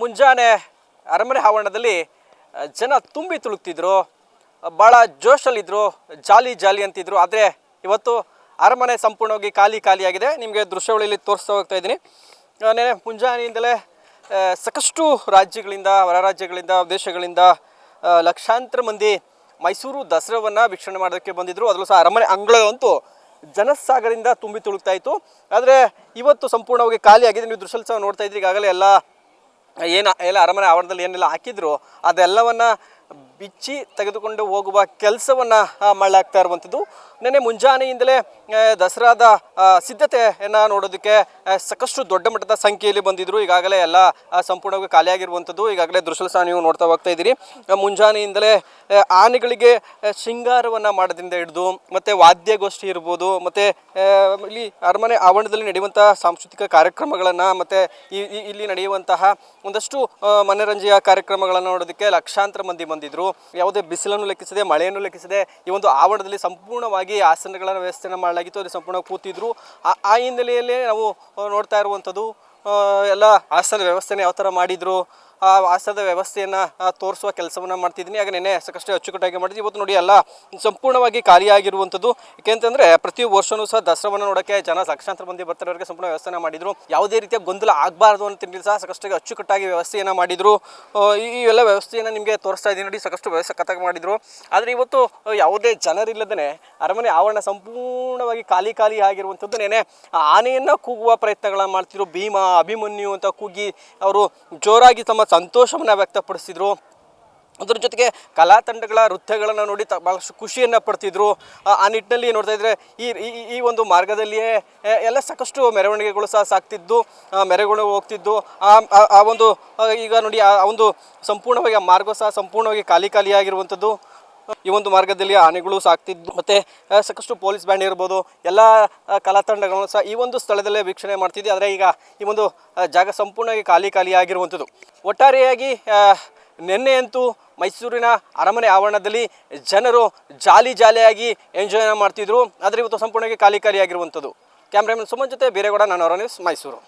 ಮುಂಜಾನೆ ಅರಮನೆ ಆವರಣದಲ್ಲಿ ಜನ ತುಂಬಿ ತುಳುಕ್ತಿದ್ರು. ಭಾಳ ಜೋಶಲ್ಲಿದ್ದರು ಜಾಲಿ ಜಾಲಿ ಅಂತಿದ್ರು. ಆದರೆ ಇವತ್ತು ಅರಮನೆ ಸಂಪೂರ್ಣವಾಗಿ ಖಾಲಿ ಖಾಲಿಯಾಗಿದೆ ನಿಮಗೆ ದೃಶ್ಯಗಳಲ್ಲಿ ತೋರಿಸ್ತಾ ಹೋಗ್ತಾ ಇದ್ದೀನಿ. ನೆನೆ ಮುಂಜಾನೆಯಿಂದಲೇ ಸಾಕಷ್ಟು ರಾಜ್ಯಗಳಿಂದ, ಹೊರ ರಾಜ್ಯಗಳಿಂದ, ದೇಶಗಳಿಂದ ಲಕ್ಷಾಂತರ ಮಂದಿ ಮೈಸೂರು ದಸರಾವನ್ನು ವೀಕ್ಷಣೆ ಮಾಡೋದಕ್ಕೆ ಬಂದಿದ್ದರು ಅದರಲ್ಲೂ ಸಹ ಅರಮನೆ ಅಂಗಳವಂತೂ ಜನಸಾಗರದಿಂದ ತುಂಬಿ ತುಳುಕ್ತಾ ಇತ್ತು. ಆದರೆ ಇವತ್ತು ಸಂಪೂರ್ಣವಾಗಿ ಖಾಲಿಯಾಗಿದೆ ನೀವು ದೃಶ್ಯ ಸಹ ನೋಡ್ತಾ ಇದ್ರಿ ಈಗಾಗಲೇ ಎಲ್ಲ ಏನು ಎಲ್ಲ ಅರಮನೆ ಆವರಣದಲ್ಲಿ ಏನೆಲ್ಲ ಹಾಕಿದ್ರು ಅದೆಲ್ಲವನ್ನ ಬಿಚ್ಚಿ ತೆಗೆದುಕೊಂಡು ಹೋಗುವ ಕೆಲಸವನ್ನು ಮಾಡಲಾಗ್ತಾ ಇರುವಂಥದ್ದು. ನೆನೆ ಮುಂಜಾನೆಯಿಂದಲೇ ದಸರಾದ ಸಿದ್ಧತೆಯನ್ನು ನೋಡೋದಕ್ಕೆ ಸಾಕಷ್ಟು ದೊಡ್ಡ ಮಟ್ಟದ ಸಂಖ್ಯೆಯಲ್ಲಿ ಬಂದಿದ್ದರು ಈಗಾಗಲೇ ಎಲ್ಲ ಸಂಪೂರ್ಣವಾಗಿ ಖಾಲಿಯಾಗಿರುವಂಥದ್ದು. ಈಗಾಗಲೇ ದೃಶ್ಯ ಸಹ ನೀವು ನೋಡ್ತಾ ಹೋಗ್ತಾ ಇದ್ದೀರಿ. ಮುಂಜಾನೆಯಿಂದಲೇ ಆನೆಗಳಿಗೆ ಶೃಂಗಾರವನ್ನು ಮಾಡೋದ್ರಿಂದ ಹಿಡಿದು, ಮತ್ತು ವಾದ್ಯಗೋಷ್ಠಿ ಇರ್ಬೋದು, ಮತ್ತು ಇಲ್ಲಿ ಅರಮನೆ ಆವರಣದಲ್ಲಿ ನಡೆಯುವಂಥ ಸಾಂಸ್ಕೃತಿಕ ಕಾರ್ಯಕ್ರಮಗಳನ್ನು, ಮತ್ತು ಇಲ್ಲಿ ನಡೆಯುವಂತಹ ಒಂದಷ್ಟು ಮನರಂಜೆಯ ಕಾರ್ಯಕ್ರಮಗಳನ್ನು ನೋಡೋದಕ್ಕೆ ಲಕ್ಷಾಂತರ ಮಂದಿ ಬಂದಿದ್ರು ಯಾವುದೇ ಬಿಸಿಲನ್ನು ಲೆಕ್ಕಿಸದೆ, ಮಳೆಯನ್ನು ಲೆಕ್ಕಿಸದೆ ಈ ಒಂದು ಆವರಣದಲ್ಲಿ ಸಂಪೂರ್ಣವಾಗಿ ಆಸನಗಳ ವ್ಯವಸ್ಥೆಯನ್ನು ಮಾಡಲಾಗಿತ್ತು. ಅಲ್ಲಿ ಸಂಪೂರ್ಣ ಕೂತಿದ್ರು. ಆ ಹಿನ್ನೆಲೆಯಲ್ಲಿ ನಾವು ನೋಡ್ತಾ ಇರುವಂಥದ್ದು ಎಲ್ಲ ಆಸನ ವ್ಯವಸ್ಥೆನ ಯಾವ ಥರ ಮಾಡಿದ್ರು ಆಸನದ ವ್ಯವಸ್ಥೆಯನ್ನು ತೋರಿಸುವ ಕೆಲಸವನ್ನು ಮಾಡ್ತಿದ್ದೀನಿ. ಆಗ ನೆನೆ ಸಾಕಷ್ಟು ಅಚ್ಚುಕಟ್ಟಾಗಿ ಮಾಡಿದ್ವಿ. ಇವತ್ತು ನೋಡಿ ಎಲ್ಲ ಸಂಪೂರ್ಣವಾಗಿ ಖಾಲಿಯಾಗಿರುವಂಥದ್ದು ಏಕೆಂತಂದರೆ ಪ್ರತಿ ವರ್ಷವೂ ಸಹ ದಸರಾವನ್ನು ನೋಡೋಕ್ಕೆ ಜನ ಲಕ್ಷಾಂತರ ಮಂದಿ ಬರ್ತಾರೆ. ಸಂಪೂರ್ಣ ವ್ಯವಸ್ಥೆ ಮಾಡಿದ್ರು. ಯಾವುದೇ ರೀತಿಯ ಗೊಂದಲ ಆಗಬಾರ್ದು ಅಂತ ಹೇಳಿ ಸಹ ಸಾಕಷ್ಟು ಅಚ್ಚುಕಟ್ಟಾಗಿ ವ್ಯವಸ್ಥೆಯನ್ನು ಮಾಡಿದ್ರು. ಈ ಎಲ್ಲ ವ್ಯವಸ್ಥೆಯನ್ನು ನಿಮಗೆ ತೋರಿಸ್ತಾ ಇದ್ದೀನಿ. ನೋಡಿ ಸಾಕಷ್ಟು ವ್ಯವಸ್ಥೆ ಕತ್ತಾಗಿ ಮಾಡಿದ್ರು. ಆದರೆ ಇವತ್ತು ಯಾವುದೇ ಜನರಿಲ್ಲದೇ ಅರಮನೆ ಆವರಣ ಸಂಪೂರ್ಣವಾಗಿ ಖಾಲಿ ಖಾಲಿ ಆಗಿರುವಂಥದ್ದು ನೆನೆ ಆನೆಯನ್ನು ಕೂಗುವ ಪ್ರಯತ್ನಗಳನ್ನ ಮಾಡ್ತಿದ್ರು. ಭೀಮ, ಅಭಿಮನ್ಯು ಅಂತ ಕೂಗಿ ಅವರು ಜೋರಾಗಿ ತಮ್ಮ ಸಂತೋಷವನ್ನು ವ್ಯಕ್ತಪಡಿಸಿದ್ರು. ಅದ್ರ ಜೊತೆಗೆ ಕಲಾ ತಂಡಗಳ ನೃತ್ಯಗಳನ್ನು ನೋಡಿ ತ ಭಾಳಷ್ಟು ಖುಷಿಯನ್ನು ಪಡ್ತಿದ್ರು. ಆ- ನಿಟ್ಟಿನಲ್ಲಿ ನೋಡ್ತಾ ಇದ್ರೆ ಈ, ಈ- ಒಂದು ಮಾರ್ಗದಲ್ಲಿಯೇ ಎಲ್ಲ ಸಾಕಷ್ಟು ಮೆರವಣಿಗೆಗಳು ಸಹ ಸಾಕ್ತಿದ್ದು ಮೆರವಣಿಗೆ ಹೋಗ್ತಿದ್ದು. ಆ ಒಂದು ಈಗ ನೋಡಿ, ಆ ಒಂದು ಸಂಪೂರ್ಣವಾಗಿ ಆ ಮಾರ್ಗ ಸಹ ಸಂಪೂರ್ಣವಾಗಿ ಖಾಲಿ ಖಾಲಿಯಾಗಿರುವಂಥದ್ದು ಈ ಒಂದು ಮಾರ್ಗದಲ್ಲಿ ಆನೆಗಳು ಸಾಕ್ತಿದ್ದು ಮತ್ತು ಸಾಕಷ್ಟು ಪೊಲೀಸ್ ಬ್ಯಾಂಡ್ ಇರ್ಬೋದು, ಎಲ್ಲ ಕಲಾ ತಂಡಗಳನ್ನು ಸಹ ಈ ಒಂದು ಸ್ಥಳದಲ್ಲೇ ವೀಕ್ಷಣೆ ಮಾಡ್ತಿದ್ದೆ ಆದರೆ ಈಗ ಈ ಒಂದು ಜಾಗ ಸಂಪೂರ್ಣವಾಗಿ ಖಾಲಿ ಖಾಲಿ ಆಗಿರುವಂಥದ್ದು. ಒಟ್ಟಾರೆಯಾಗಿ ನಿನ್ನೆಯಂತೂ ಮೈಸೂರಿನ ಅರಮನೆ ಆವರಣದಲ್ಲಿ ಜನರು ಜಾಲಿ ಜಾಲಿಯಾಗಿ ಎಂಜಾಯ್ ಮಾಡ್ತಿದ್ರು. ಆದರೆ ಇವತ್ತು ಸಂಪೂರ್ಣವಾಗಿ ಖಾಲಿ ಖಾಲಿ ಆಗಿರುವಂಥದ್ದು. ಕ್ಯಾಮ್ರಾಮನ್ ಸುಮನ್ ಜೊತೆ ಬೇರೆಗೌಡ, ನಾನು ಅವರ ನ್ಯೂಸ್ ಮೈಸೂರು.